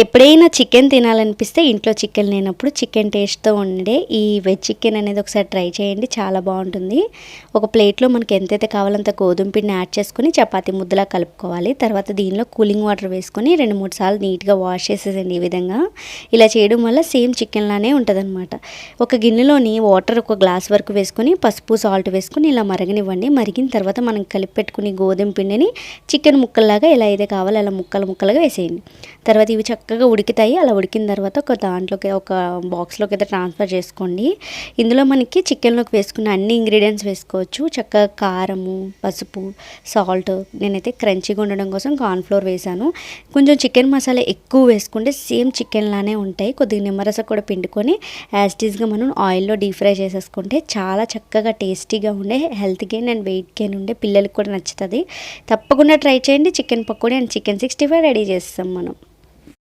ఎప్పుడైనా చికెన్ తినాలనిపిస్తే ఇంట్లో చికెన్ లేనప్పుడు చికెన్ టేస్ట్తో ఉండే ఈ వెజ్ చికెన్ అనేది ఒకసారి ట్రై చేయండి చాలా బాగుంటుంది. ఒక ప్లేట్లో మనకి ఎంతైతే కావాలంత గోధుమ పిండిని యాడ్ చేసుకొని చపాతి ముద్దలా కలుపుకోవాలి. తర్వాత దీనిలో కూలింగ్ వాటర్ వేసుకొని రెండు మూడు సార్లు నీట్గా వాష్ చేసేసండి ఈ విధంగా. ఇలా చేయడం వల్ల సేమ్ చికెన్ లానే ఉంటుందన్నమాట. ఒక గిన్నెలోని వాటర్ ఒక గ్లాస్ వరకు వేసుకొని పసుపు సాల్ట్ వేసుకొని ఇలా మరగనివ్వండి. మరిగిన తర్వాత మనం కలిపి పెట్టుకుని గోధుమ పిండిని చికెన్ ముక్కల్లాగా ఎలా అయితే కావాలో అలా ముక్కలు ముక్కలుగా వేసేయండి. తర్వాత ఇవి చక్కగా ఉడుకుతాయి. అలా ఉడికిన తర్వాత ఒక దాంట్లోకి ఒక బాక్స్లోకి అయితే ట్రాన్స్ఫర్ చేసుకోండి. ఇందులో మనకి చికెన్లోకి వేసుకున్న అన్ని ఇంగ్రీడియంట్స్ వేసుకోవచ్చు. చక్కగా కారము పసుపు సాల్ట్ నేనైతే క్రంచీగా ఉండడం కోసం కార్న్ఫ్లోర్ వేసాను కొంచెం చికెన్ మసాలా ఎక్కువ వేసుకుంటే సేమ్ చికెన్ లానే ఉంటాయి. కొద్దిగా నిమ్మరస కూడా పిండుకొని యాజ్టీస్గా మనం ఆయిల్లో డీప్ ఫ్రై చేసేసుకుంటే చాలా చక్కగా టేస్టీగా ఉండే health gain and weight gain ఉండే పిల్లలకి కూడా నచ్చుతుంది. తప్పకుండా ట్రై చేయండి. Chicken pakodi and chicken sixty five ready చేస్తాం మనం.